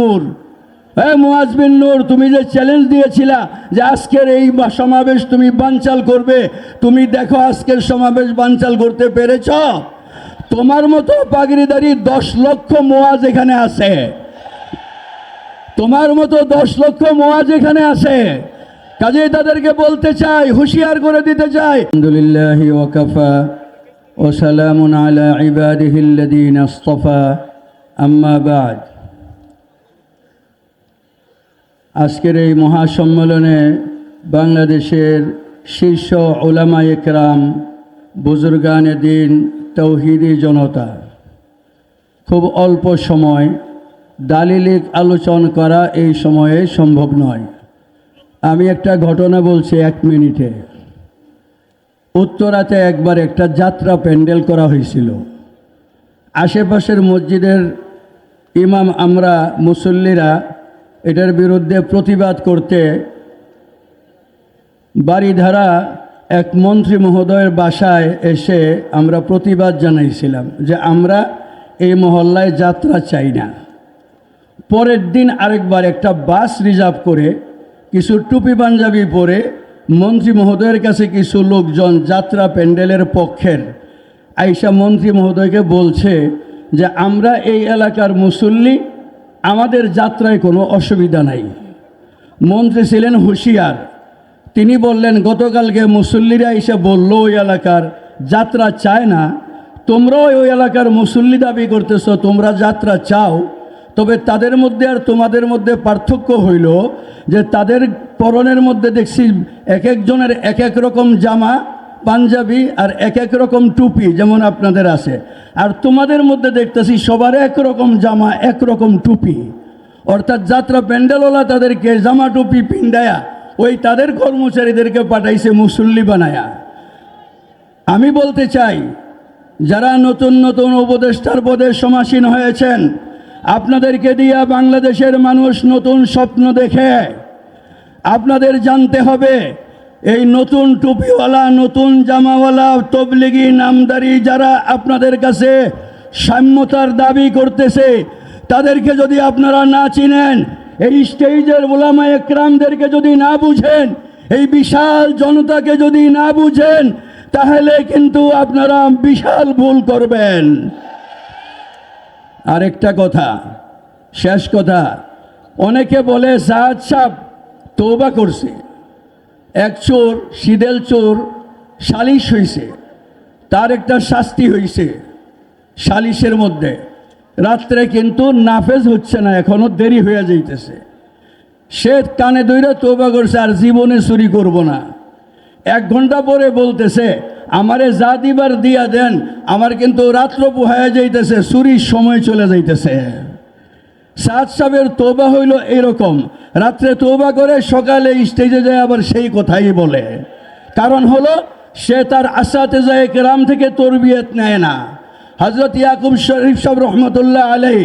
নূর। মুয়াজবিন নূর, তুমি যে চ্যালেঞ্জ দিয়েছিলা যে আজকের এই সমাবেশ তুমি বানচাল করবে, তুমি দেখো আজকের সমাবেশ বানচাল করতে পেরেছ? তোমার মতো পাগড়িদারি দশ লক্ষ মোয়াজ এখানে আছে। তোমার মতো দশ লক্ষ মোয়াজ এখানে আছে। কাজেই তাদেরকে বলতে চাই, হুঁশিয়ার করে দিতে চাই। আলহামদুলিল্লাহ ওয়াকাফা ও সালামুন আলা ইবাদিহিল্লাদিন আস্তফা, আম্মা বাদ। আজকের এই মহাসম্মেলনে বাংলাদেশের শীর্ষ ওলামা একরাম, বুজুর্গানে দিন তৌহিদি জনতা। খুব অল্প সময়, দালিলিক আলোচনা করা এই সময়ে সম্ভব নয়। আমি একটা ঘটনা বলছি এক মিনিটে। উত্তরাতে একবার একটা যাত্রা প্যান্ডেল করা হয়েছিল। আশেপাশের মসজিদের ইমাম আমরা মুসল্লিরা এটার বিরুদ্ধে প্রতিবাদ করতে বাড়িধারা এক মন্ত্রী মহোদয়ের বাসায় এসে আমরা প্রতিবাদ জানাইছিলাম যে আমরা এই মহল্লায় যাত্রা চাই না। পরের দিন আরেকবার একটা বাস রিজার্ভ করে কিছু টুপি পাঞ্জাবি পরে মন্ত্রী মহোদয়ের কাছে কিছু লোকজন যাত্রা প্যান্ডেলের পক্ষের আইসা মন্ত্রী মহোদয়কে বলছে যে আমরা এই এলাকার মুসল্লি আমাদের যাত্রায় কোনো অসুবিধা নাই। মন্ত্রী ছিলেন হুঁশিয়ার। তিনি বললেন, গতকালকে মুসল্লিরা এসে বলল, ওই এলাকার যাত্রা চায় না। তোমরাও ওই এলাকার মুসল্লি দাবি করতেছ, তোমরা যাত্রা চাও। তবে তাদের মধ্যে আর তোমাদের মধ্যে পার্থক্য হইল যে তাদের পরনের মধ্যে দেখছি এক একজনের এক এক রকম জামা, পাঞ্জাবি আর এক এক রকম টুপি, যেমন আপনাদের আছে। আর তোমাদের মধ্যে দেখতেছি সবার একরকম জামা, একরকম টুপি। অর্থাৎ যাত্রা প্যান্ডেলওয়ালা তাদেরকে জামা, টুপি পিন্ডায়া, ওই তাদের কর্মচারীদেরকে পাঠাইছে মুসল্লি বানায়া। আমি বলতে চাই, যারা নতুন নতুন উপদেষ্টার পদে সমাসীন হয়েছেন, আপনাদেরকে দিয়া বাংলাদেশের মানুষ নতুন স্বপ্ন দেখে। আপনাদের জানতে হবে এই নতুন টুপিওয়ালা, নতুন জামাওয়ালা, তবলিগি নামদারি যারা আপনাদের কাছে সাম্যতার দাবি করতেছে, তাদেরকে যদি আপনারা না চিনেন, এই স্টেজের ওলামা একরামদেরকে যদি না বুঝেন, এই বিশাল জনতাকে যদি না বুঝেন, তাহলে কিন্তু আপনারা বিশাল ভুল করবেন। আরেকটা কথা, শেষ কথা, অনেকে বলে সাহাদ সাহ তৌবা করছে। এক চোর সিদেল চোর, সালিশ হয়েছে তার একটা শাস্তি হয়েছে সালিশের মধ্যে। রাত্রে কিন্তু নাফেজ হচ্ছে না, এখনও দেরি হয়ে যাইতেছে। সে কানে দইরা তৌবা করছে, আর জীবনে চুরি করব না। এক ঘণ্টা পরে বলতেছে, আমারে যা দিবার দিয়া দেন, আমার কিন্তু রাত্র পোহায় যাইতেছে, চুরির সময় চলে যাইতেছে। সাদ সাহেবের তোবা হইল এরকম রাত্রে তোবা করে সকালে স্টেজে যায় আবার সেই কথাই বলে। কারণ হলো, সে তার আশাতে যায় কেরাম থেকে তরবিয়ত নেয় না। হজরত ইয়াকুব শরীফ সাহেব রহমতুল্লাহ আলাই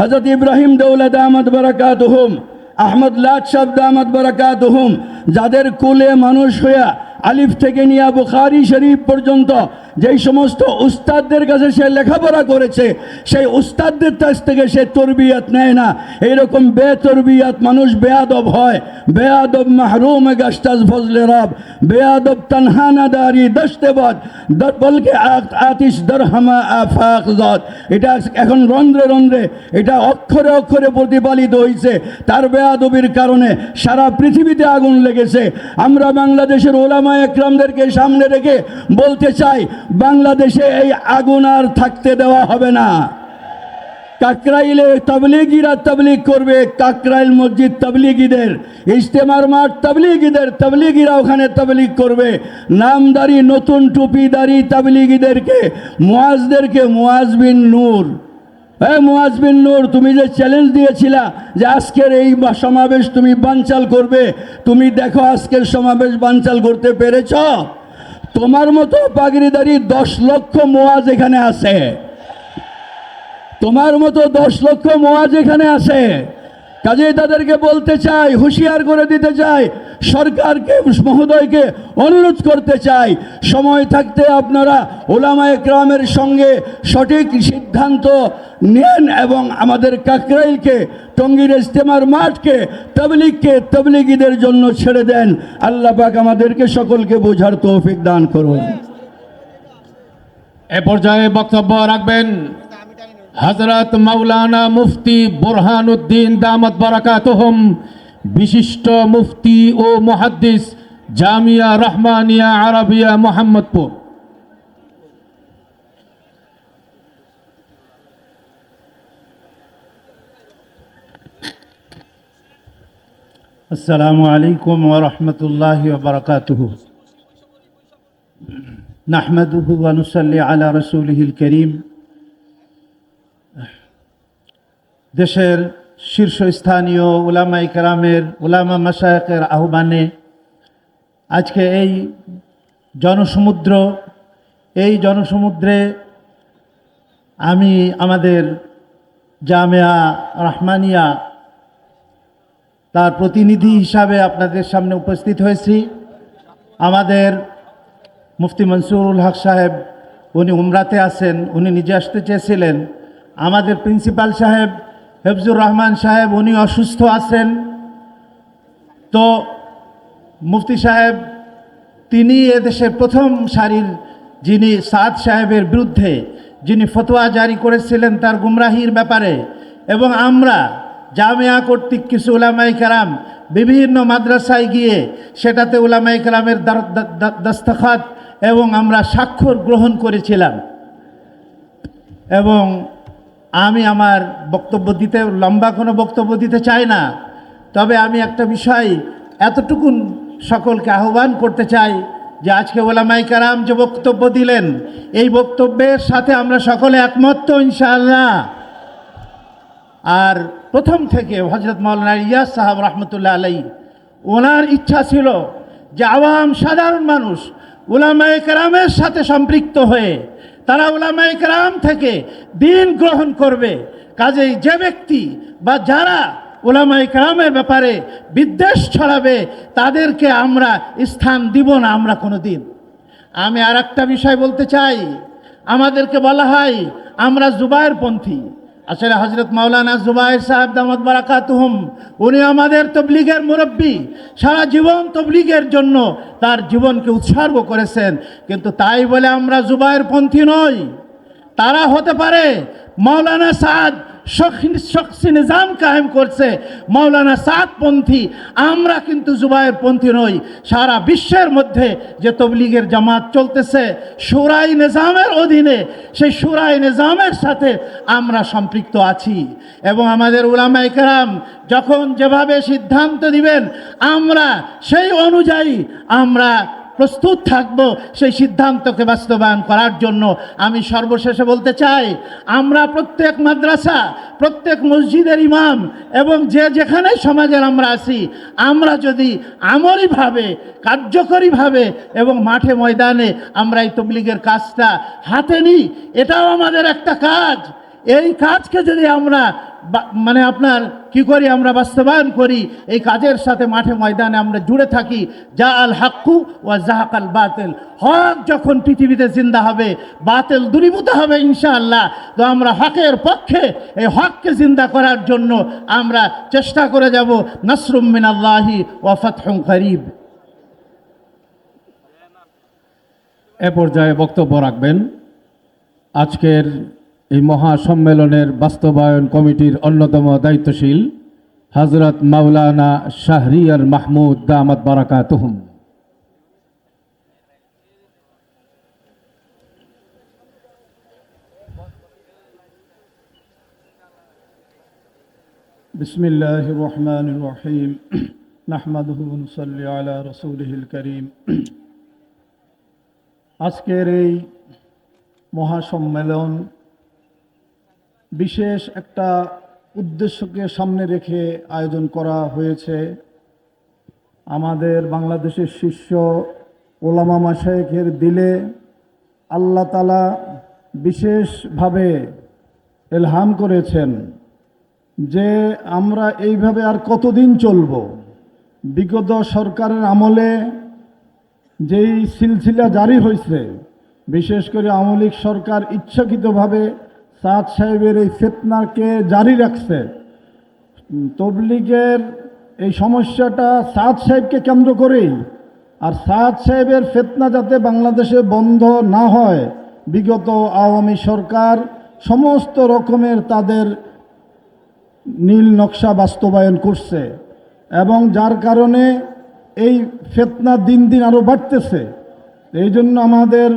হজরত ইব্রাহিম দৌলত আহমদ বরাকাত হুম আহমদ লাদ সাহেব দামদ বরাকাত হুম যাদের কুলে মানুষ হইয়া আলিফ থেকে নিয়া বুখারি শরীফ পর্যন্ত যেই সমস্ত উস্তাদদের কাছে সে লেখাপড়া করেছে, সেই উস্তাদদের কাছ থেকে সে তরবিয়ত নেয় না। এইরকম বেতরবিয়ত মানুষ বেয়াদব হয়। বেয়াদব মাহরুম গাস্তাজ ফজলে রব, বেয়াদব তনহানা দারি দশতেবদ বলকে আতিশ দরহামা আফাক জত। এটা এখন রন্ধ্রে রন্ধ্রে, এটা অক্ষরে অক্ষরে প্রতিপালিত হয়েছে তার বেয়াদবির কারণে সারা পৃথিবীতে আগুন লেগেছে। আমরা বাংলাদেশের ওলামা একরামদেরকে সামনে রেখে বলতে চাই বাংলাদেশে এই আগুন আর থাকতে দেওয়া হবে না। কাকরাইলে তবলিগিরা তবলিগ করবে, কাকরাইল মসজিদ তবলিগিদের, ইজতেমার মাঠ তবলিগিদের, তবলিগিরা ওখানে তবলিগ করবে। নামদারি, নতুন টুপিদারি তবলিগিদেরকে মুয়াজদেরকে মুয়াজ বিন নূর। হ্যাঁ মুয়াজ বিন নূর, তুমি যে চ্যালেঞ্জ দিয়েছিলা যে আজকের এই সমাবেশ তুমি বানচাল করবে, তুমি দেখো আজকের সমাবেশ বানচাল করতে পেরেছ? তোমার মতো পাগড়িদারি দশ লক্ষ মোয়াজ এখানে আছে। তোমার মতো দশ লক্ষ মোয়াজ এখানে আছে। কাজেই তাদেরকে বলতে চাই, হুঁশিয়ার করে দিতে চাই, সরকারকে, মহোদয়কে অনুরোধ করতে চাই, সময় থাকতে আপনারা ওলামা একরামের সঙ্গে সঠিক সিদ্ধান্ত নেন এবং আমাদের কাকরাইলকে টঙ্গীর ইস্তেমার মাঠকে তবলিগকে তবলিগীদের জন্য ছেড়ে দেন। আল্লাহ পাক আমাদেরকে সকলকে বোঝার তৌফিক দান করুন। এ পর্যায়ে বক্তব্য রাখবেন হজরত মাওলানা মুফতি বোরহান উদ্দিন দামত বারাকাতহম, বিশিষ্ট মুফতি ও মুহাদ্দিস জামিয়া রহমানিয়া আরবিয়া মোহাম্মদপুর। السلام عليكم ورحمة الله وبركاته نحمده ونصلي على رسوله الكريم দেশের শীর্ষস্থানীয় উলামা ইকরামের উলামা মাসায়কের আহ্বানে আজকে এই জনসমুদ্র এই জনসমুদ্রে আমি আমাদের জামিয়া রহমানিয়া তার প্রতিনিধি হিসাবে আপনাদের সামনে উপস্থিত হয়েছি। আমাদের মুফতি মনসুরুল হক সাহেব, উনি উমরাতে আছেন, উনি নিজে আসতে চেয়েছিলেন। আমাদের প্রিন্সিপাল সাহেব, হেফজুর রহমান সাহেব, উনি অসুস্থ আছেন। তো মুফতি সাহেব, তিনি এদেশের প্রথম সারির যিনি সাদ সাহেবের বিরুদ্ধে যিনি ফতোয়া জারি করেছিলেন তার গুমরাহির ব্যাপারে এবং আমরা জামিয়া কর্তৃক কিছু উলামাই কারাম বিভিন্ন মাদ্রাসায় গিয়ে সেটাতে উলামাই কারামের দস্তখাত এবং আমরা স্বাক্ষর গ্রহণ করেছিলাম। এবং আমি আমার বক্তব্য দিতে, লম্বা কোনো বক্তব্য দিতে চাই না, তবে আমি একটা বিষয় এতটুকুন সকলকে আহ্বান করতে চাই যে আজকে ওলামাই কারাম যে বক্তব্য দিলেন, এই বক্তব্যের সাথে আমরা সকলে একমত ইনশাআল্লাহ। আর প্রথম থেকে হজরত মৌলানা ইয়াস সাহাব রহমতুল্লাহ আলাই ওনার ইচ্ছা ছিল যে আওয়াম সাধারণ মানুষ উলামায়ে কেরামের সাথে সম্পৃক্ত হয়ে তারা উলামায়ে কেরাম থেকে দিন গ্রহণ করবে। কাজেই যে ব্যক্তি বা যারা ওলামাই কেরামের ব্যাপারে বিদ্বেষ ছড়াবে, তাদেরকে আমরা স্থান দিব না আমরা কোনো দিন আমি আর বিষয় বলতে চাই। আমাদেরকে বলা হয়, আমরা জুবায়ের পন্থী আসলে হজরত মাওলানা জুবাইর সাহেব দামদ বারাকাতুহুম, উনি আমাদের তবলিগের মুরব্বী। সারা জীবন তবলিগের জন্য তার জীবনকে উৎসর্গ করেছেন। কিন্তু তাই বলে আমরা জুবাইর পন্থী নই। তারা হতে পারে মাওলানা সাদ শখসি নিজাম কায়েম করছে। মাওলানা সাদপন্থী আমরা কিন্তু জুবায়ের পন্থী নই। সারা বিশ্বের মধ্যে যে তবলিগের জামাত চলতেছে, সুরাই নিজামের অধীনে, সেই সুরাই নিজামের সাথে আমরা সম্পৃক্ত আছি। এবং আমাদের উলামাই কেরাম যখন যেভাবে সিদ্ধান্ত দিবেন, আমরা সেই অনুযায়ী আমরা প্রস্তুত থাকব সেই সিদ্ধান্তকে বাস্তবায়ন করার জন্য। আমি সর্বশেষে বলতে চাই, আমরা প্রত্যেক মাদ্রাসা, প্রত্যেক মসজিদের ইমাম এবং যে যেখানে সমাজের আমরা আছি, আমরা যদি আমরিভাবে কার্যকরীভাবে এবং মাঠে ময়দানে আমরা এই তবলিগের কাজটা হাতে নিই, এটাও আমাদের একটা কাজ। এই কাজকে যদি আমরা মানে আপনার কি করি, আমরা বাস্তবায়ন করি, এই কাজের সাথে মাঠে ময়দানে আমরা জুড়ে থাকি, যা আল হাক্কু ও জাহাক আল বাতেল। হক যখন পৃথিবীতে জিন্দা হবে, বাতেল দূরীভূত হবে ইনশাআল্লাহ। তো আমরা হকের পক্ষে এই হককে জিন্দা করার জন্য আমরা চেষ্টা করে যাব, নসরুম মিনাল্লাহি ও ফতহুম করিব। এ পর্যায়ে বক্তব্য রাখবেন। আজকের এই মহাসম্মেলনের বাস্তবায়ন কমিটির অন্যতম দায়িত্বশীল হজরত মাওলানা শাহরিয়ার মাহমুদ দামাত বারাকাতুহুম بسم الله الرحمن الرحيم نحمده ونصلي على رسوله الكريم আজকের এই মহাসম্মেলন বিশেষ একটা উদ্দেশ্যকে সামনে রেখে আয়োজন করা হয়েছে। আমাদের বাংলাদেশের শীর্ষ ওলামা মাসায়েকের দিলে আল্লাহ তালা বিশেষভাবে এলহাম করেছেন যে আমরা এইভাবে আর কতদিন চলব? বিগত সরকারের আমলে যেই সিলসিলা জারি হয়েছে, বিশেষ করে আওয়ামী লীগ সরকার ইচ্ছাকৃতভাবে সাদ সাহেবের এই ফেতনাকে জারি রাখছে। তবলিগের এই সমস্যাটা সাদ সাহেবকে কেন্দ্র করেই। আর সাদ সাহেবের ফেতনা যাতে বাংলাদেশে বন্ধ না হয়, বিগত আওয়ামী সরকার সমস্ত রকমের তাদের নীল নকশা বাস্তবায়ন করছে এবং যার কারণে এই ফেতনা দিন দিন আরও বাড়তেছে। এই জন্য আমাদের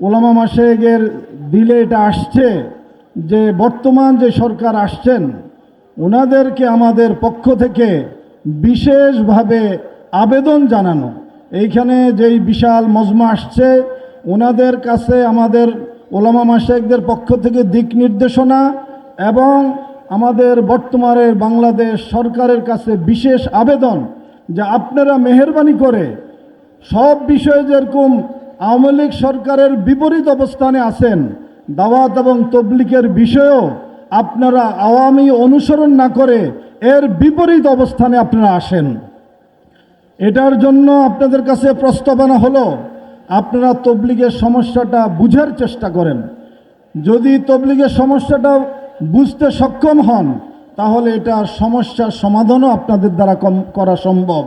ওলামা মাসেগের দিলে এটা আসছে যে বর্তমান যে সরকার আসছেন, ওনাদেরকে আমাদের পক্ষ থেকে বিশেষভাবে আবেদন জানানো। এইখানে যেই বিশাল মজমা আসছে, ওনাদের কাছে আমাদের ওলামা মাসেকদের পক্ষ থেকে দিক নির্দেশনা এবং আমাদের বর্তমানের বাংলাদেশ সরকারের কাছে বিশেষ আবেদন যে আপনারা মেহরবানি করে সব বিষয়ে যেরকম আওয়ামী লীগ সরকারের বিপরীত অবস্থানে আছেন। দাওয়াত এবং তবলিকের বিষয়েও আপনারা আওয়ামী অনুসরণ না করে এর বিপরীত অবস্থানে আপনারা আসেন। এটার জন্য আপনাদের কাছে প্রস্তাবনা হলো, আপনারা তবলিগের সমস্যাটা বুঝার চেষ্টা করেন। যদি তবলিগের সমস্যাটা বুঝতে সক্ষম হন, তাহলে এটা সমস্যার সমাধানও আপনাদের দ্বারা কম করা সম্ভব।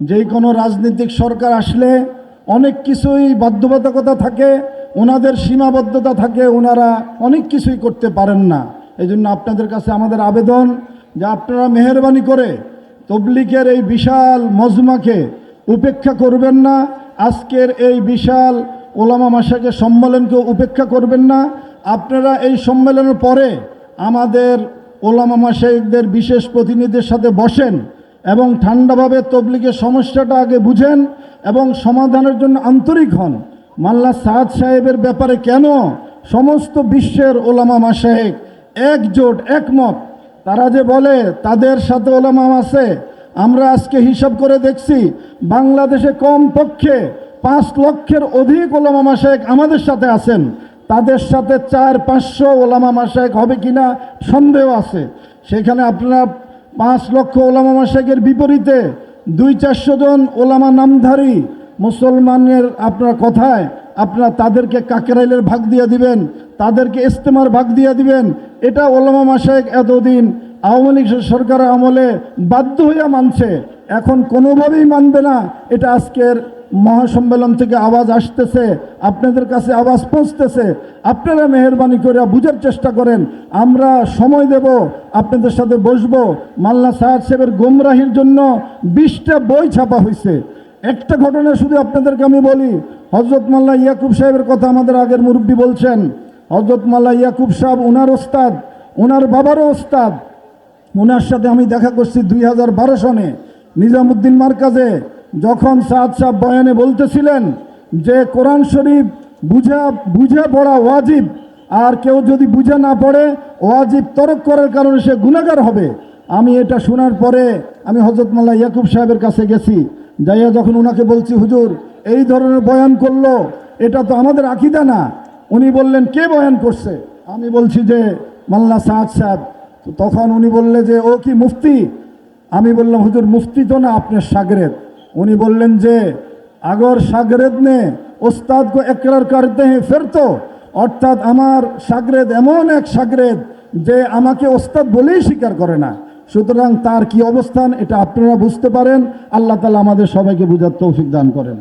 যে কোনো রাজনৈতিক সরকার আসলে অনেক কিছুই বাধ্যবাধকতা থাকে ওনাদের সীমাবদ্ধতা থাকে ওনারা অনেক কিছুই করতে পারেন না। এই জন্য আপনাদের কাছে আমাদের আবেদন যে আপনারা মেহরবানি করে তবলিকের এই বিশাল মজমাকে উপেক্ষা করবেন না, আজকের এই বিশাল ওলামা মাসাকে সম্মেলনকে উপেক্ষা করবেন না। আপনারা এই সম্মেলনের পরে আমাদের ওলামা মাসাইকদের বিশেষ প্রতিনিধির সাথে বসেন এবং ঠান্ডাভাবে তবলিগের সমস্যাটা আগে বুঝেন এবং সমাধানের জন্য আন্তরিক হন। মাল্লা সাদ সাহেবের ব্যাপারে কেন সমস্ত বিশ্বের ওলামা মাসায়েক একজোট, একমত? তারা যে বলে, তাদের সাথে ওলামা আছে। আমরা আজকে হিসাব করে দেখছি, বাংলাদেশে কম পক্ষে পাঁচ লক্ষের অধিক ওলামা মাসায়েক আমাদের সাথে আছেন। তাদের সাথে চার, পাঁচশো ওলামা মাসায়েক হবে কিনা সন্দেহ আছে। সেখানে আপনারা পাঁচ লক্ষ ওলামা মাসাকের বিপরীতে দুই চারশো জন ওলামা নামধারী মুসলমানের আপনার কথায় আপনারা তাদেরকে কাকেরাইলের ভাগ দিয়ে দিবেন, তাদেরকে ইস্তেমার ভাগ দিয়ে দিবেন। এটা ওলামা মাসায়েক এতদিন আওয়ামী লীগ সরকারের আমলে বাধ্য হইয়া মানছে। এখন কোনোভাবেই মানবে না। এটা আজকের মহাসম্মেলন থেকে আওয়াজ আসতেছে, আপনাদের কাছে আওয়াজ পৌঁছতেছে। আপনারা মেহরবানি করে বুঝার চেষ্টা করেন, আমরা সময় দেব, আপনাদের সাথে বসবো। মাল্লা সাহেব সাহেবের গোমরাহির জন্য বিশটা বই ছাপা হয়েছে একটা ঘটনা শুধু আপনাদেরকে আমি বলি হজরত মাল্লা ইয়াকুব সাহেবের কথা আমাদের আগের মুরব্বী বলছেন হজরত মাল্লা ইয়াকুব সাহেব ওনার ওস্তাদ ওনার বাবারও ওস্তাদ। ওনার সাথে আমি দেখা করছি দুই হাজার বারো সনে, নিজামুদ্দিন মার্কাজে। যখন সাদ সাহ বয়ানে বলতেছিলেন যে কোরআন শরীফ বুঝা, বুঝে পড়া ওয়াজিব, আর কেউ যদি বুঝে না পড়ে, ওয়াজিব তরক করার কারণে সে গুণাগার হবে। আমি এটা শোনার পরে আমি হজরত মোল্লা ইয়াকুব সাহেবের কাছে গেছি। যাইয়া যখন ওনাকে বলছি, হুজুর, এই ধরনের বয়ান করল, এটা তো আমাদের আকিদা না। উনি বললেন, কে বয়ান করছে? আমি বলছি যে মাল্লা সাদ সাহেব। তখন উনি বললে যে, ও কি মুফতি? আমি বললাম, হুজুর, মুফতি তো না, আপনার সাগরেদ উনি বললেন যে, আগর সাগরেদ নে ওস্তাদ কো একরার করতে হ্যাঁ ফের তো অর্থাৎ আমার সাগরেদ এমন এক সাগরেদ যে আমাকে ওস্তাদ বলেই স্বীকার করে না। সুতরাং তার কি অবস্থান, এটা আপনারা বুঝতে পারেন। আল্লাহ তালা আমাদের সবাইকে বুঝার তৌফিক দান করেন।